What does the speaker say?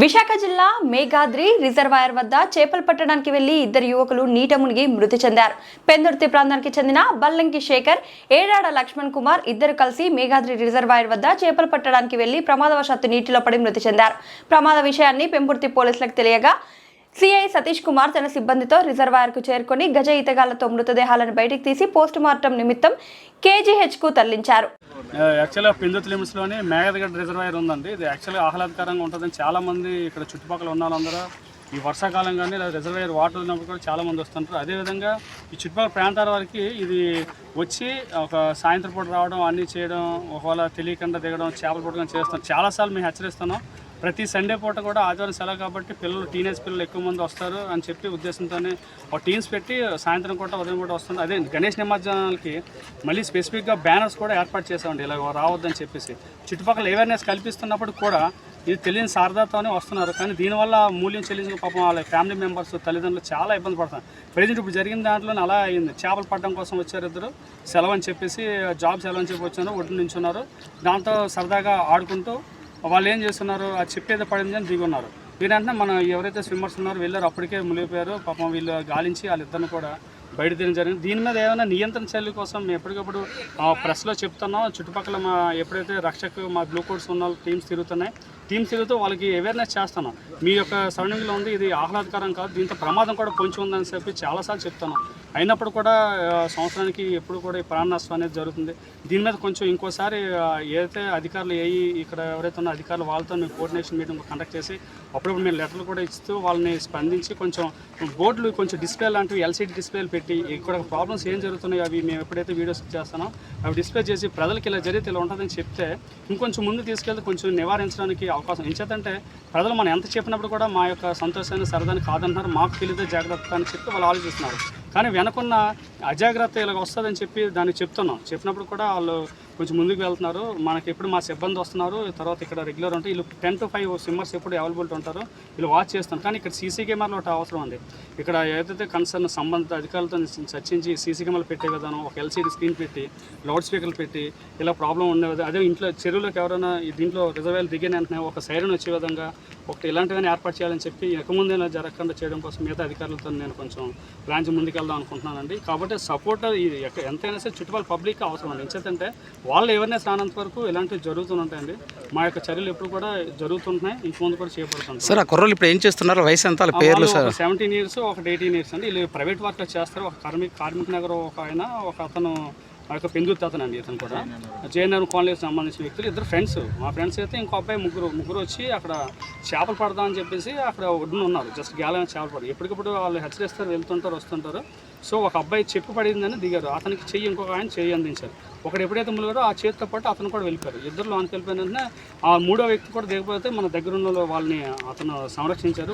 విశాఖ జిల్లా మేఘాద్రి రిజర్వాయర్ వద్ద చేపలు పట్టడానికి వెళ్ళి ఇద్దరు యువకులు నీట మునిగి మృతి చెందారు. పెందుర్తి ప్రాంతానికి చెందిన బల్లంకి శేఖర్ ఏడాడ లక్ష్మణ్ కుమార్ ఇద్దరు కలిసి మేఘాద్రి రిజర్వాయర్ వద్ద చేపలు పట్టడానికి వెళ్ళి ప్రమాదవశాత్తు నీటిలో పడి మృతి చెందారు. ప్రమాద విషయాన్ని పెంపుర్తి పోలీసులకు తెలియగా సిఐ సతీష్ కుమార్ తన సిబ్బందితో రిజర్వాయర్కు చేరుకొని గజ ఈతగాళ్ళతో మృతదేహాలను బయటికి తీసి పోస్టుమార్టం నిమిత్తం కేజీహెచ్కు తరలించారు. యాక్చువల్గా పెందుతు లిమిట్స్లోని మేఘదగడ్ రిజర్వాయర్ ఉందండి. ఇది యాక్చువల్గా ఆహ్లాదకరంగా ఉంటుందని చాలామంది ఇక్కడ చుట్టుపక్కల ఉన్న వాళ్ళందరూ ఈ వర్షాకాలం కానీ లేదా రిజర్వాయర్ వాటర్ ఉన్నప్పుడు కూడా చాలామంది వస్తుంటారు. అదేవిధంగా ఈ చుట్టుపక్కల ప్రాంతాల వరకు ఇది వచ్చి ఒక సాయంత్రం పూట రావడం అన్నీ చేయడం ఒకవేళ తెలియకుండా దిగడం చేపలు పట్టడం చేస్తాం చాలాసార్లు మేము హెచ్చరిస్తున్నాం. ప్రతి సండే పూట కూడా ఆదివారం సెలవు కాబట్టి పిల్లలు టీనేజ్ పిల్లలు ఎక్కువ మంది వస్తారు అని చెప్పి ఉద్దేశంతోనే ఒక టీమ్స్ పెట్టి సాయంత్రం పూట ఉదయం పూట వస్తుంది అదే గణేష్ నిమజ్జనాలకి మళ్ళీ స్పెసిఫిక్గా బ్యానర్స్ కూడా ఏర్పాటు చేసామండి ఇలా రావద్దని చెప్పేసి. చుట్టుపక్కల అవేర్నెస్ కల్పిస్తున్నప్పుడు కూడా ఇది తెలియని సారథతోనే వస్తున్నారు. కానీ దీనివల్ల మూల్యం చెల్లించిన పాపం వాళ్ళ ఫ్యామిలీ మెంబర్స్ తల్లిదండ్రులు చాలా ఇబ్బంది పడుతున్నారు ప్రజెంట్ ఇప్పుడు జరిగిన దాంట్లోనే అలా అయింది. చేపలు పట్టడం కోసం వచ్చారు ఇద్దరు. సెలవు అని చెప్పేసి జాబ్ సెలవు అని చెప్పి వచ్చారు. ఒడ్డు నించున్నారు. దాంతో సరదాగా ఆడుకుంటూ వాళ్ళు ఏం చేస్తున్నారు? ఆ చెప్పేది పడింది అని దిగున్నారు. దీనంటే మనం ఎవరైతే స్విమ్మర్స్ ఉన్నారో వెళ్ళారో అప్పటికే మునిగిపోయారు. పాపం వీళ్ళు గాలించి వాళ్ళిద్దరిని కూడా బయట తీయడం జరిగింది. దీని మీద ఏమైనా నియంత్రణ చర్యల కోసం ఎప్పటికప్పుడు ప్రెస్లో చెప్తున్నాం. చుట్టుపక్కల మా ఎప్పుడైతే రక్షకు మా బ్లూ కోడ్స్ ఉన్న టీమ్స్ తిరుగుతున్నాయి టీమ్స్ తిరుగుతూ వాళ్ళకి అవేర్నెస్ చేస్తున్నాం. మీ యొక్క సరౌండింగ్లో ఉంది ఇది ఆహ్లాదకరం కాదు దీంతో ప్రమాదం కూడా పొంచి ఉందని చెప్పి చాలాసార్లు చెప్తాను అయినప్పుడు కూడా సంవత్సరానికి ఎప్పుడు కూడా ఈ ప్రాణ నష్టం అనేది జరుగుతుంది. దీని మీద కొంచెం ఇంకోసారి ఏదైతే అధికారులు ఏ ఇక్కడ ఎవరైతే ఉన్న అధికారులు వాళ్ళతో మేము కోఆర్డినేషన్ మీటింగ్ కండక్ట్ చేసి అప్పుడప్పుడు మేము లెటర్లు కూడా ఇస్తూ వాళ్ళని స్పందించి కొంచెం బోర్డులు కొంచెం డిస్ప్లే లాంటివి ఎల్సీడీ డిస్ప్లేలు పెట్టి ఇక్కడ ప్రాబ్లమ్స్ ఏం జరుగుతున్నాయో అవి మేము ఎప్పుడైతే వీడియోస్ చేస్తానో అవి డిస్ప్లే చేసి ప్రజలకి ఇలా జరిగితే ఇలా ఉంటుందని చెప్తే ఇంకొంచెం ముందు తీసుకెళ్తే కొంచెం నివారించడానికి అవకాశం. ఎంచేతంటే ప్రజలు మనం ఎంత చెప్పి చెప్పినప్పుడు కూడా మా యొక్క సంతోషాన్ని సరదాన్ని కాదంటున్నారు. మాకు తెలియదు జాగ్రత్త అని చెప్పి వాళ్ళు ఆలోచిస్తున్నారు. కానీ వెనకున్న అజాగ్రత్త ఇలాగ వస్తుందని చెప్పి దాన్ని చెప్తున్నాం. చెప్పినప్పుడు కూడా వాళ్ళు కొంచెం ముందుకు వెళ్తున్నారు. మనకి ఎప్పుడు మా సిబ్బంది వస్తున్నారు. తర్వాత ఇక్కడ రెగ్యులర్ ఉంటే వీళ్ళు టెన్ టు ఫైవ్ స్విమ్మర్స్ ఎప్పుడు అవైలబిలిటీ ఉంటారు. వీళ్ళు వాచ్ చేస్తాను కానీ ఇక్కడ సీసీ కెమెరాలు ఒకటి అవసరం ఉంది. ఇక్కడ ఏదైతే కన్సర్న్ సంబంధిత అధికారులతో చర్చించి సీసీ కెమెరాలు పెట్టే విధానం ఒక ఎల్సీడీ స్క్రీన్ పెట్టి లౌడ్ స్పీకర్లు పెట్టి ఇలా ప్రాబ్లం ఉండేది అదే ఇంట్లో చెరువులోకి ఎవరైనా దీంట్లో రిజర్వేలు దిగిన వెంటనే ఒక సైరన్ వచ్చే విధంగా ఒకటి ఇలాంటివన్నీ ఏర్పాటు చేయాలని చెప్పి ఎక్కముందైనా జరగకుండా చేయడం కోసం మిగతా అధికారులతో నేను కొంచెం బ్రాంచ్ ముందుకెళ్దాం అనుకుంటున్నానండి. కాబట్టి సపోర్ట్ ఇది ఎంతైనా సరే చుట్టుపక్కల పబ్లిక్ అవసరం అండి ఎంచేతంటే వాళ్ళు అవేర్నెస్ రానంత వరకు ఇలాంటివి జరుగుతుంటాయండి మా యొక్క చర్యలు ఎప్పుడు కూడా జరుగుతుంటున్నాయి. ఇంక ముందు కూడా చేపడుతుంటాయి. సార్ ఆ కుర్రోళ్ళు ఇప్పుడు ఏం చేస్తున్నారు? వయసు ఎంత? పేర్లు సార్? సెవెంటీన్ ఇయర్స్ ఒకటి ఎయిటీన్ ఇయర్స్ అండి. వీళ్ళు ప్రైవేట్ వర్క్ చేస్తారు. ఒక కార్మిక్ కార్మిక్ నగర్ ఒక ఆయన ఒక అతను ఆ యొక్క పెందుర్తి అతను అండి ఇతను కూడా. జేఎన్ఆర్ కాలనీకి సంబంధించిన వ్యక్తులు ఇద్దరు ఫ్రెండ్స్ మా ఫ్రెండ్స్ అయితే ఇంకో అబ్బాయి ముగ్గురు ముగ్గురు వచ్చి అక్కడ చేపలు పడదామని చెప్పేసి అక్కడ ఒడ్డున ఉన్నారు. జస్ట్ గ్యాలన్ చేపలు పడి. ఎప్పటికప్పుడు వాళ్ళు హెచ్చరిస్తారు వెళ్తుంటారు వస్తుంటారు. సో ఒక అబ్బాయి చెప్పు పడిందని దిగారు. అతనికి చెయ్యి ఇంకొక ఆయన చెయ్యి అందించారు. ఒకడు ఎప్పుడైతే ములిగారో ఆ చేతితో పాటు అతను కూడా వెళ్ళిపోయారు. ఇద్దరు లోనికి వెళ్ళిపోయిన వెంటనే ఆ మూడో వ్యక్తి కూడా దిగపోతే మన దగ్గర ఉన్న వాళ్ళని అతను సంరక్షించారు.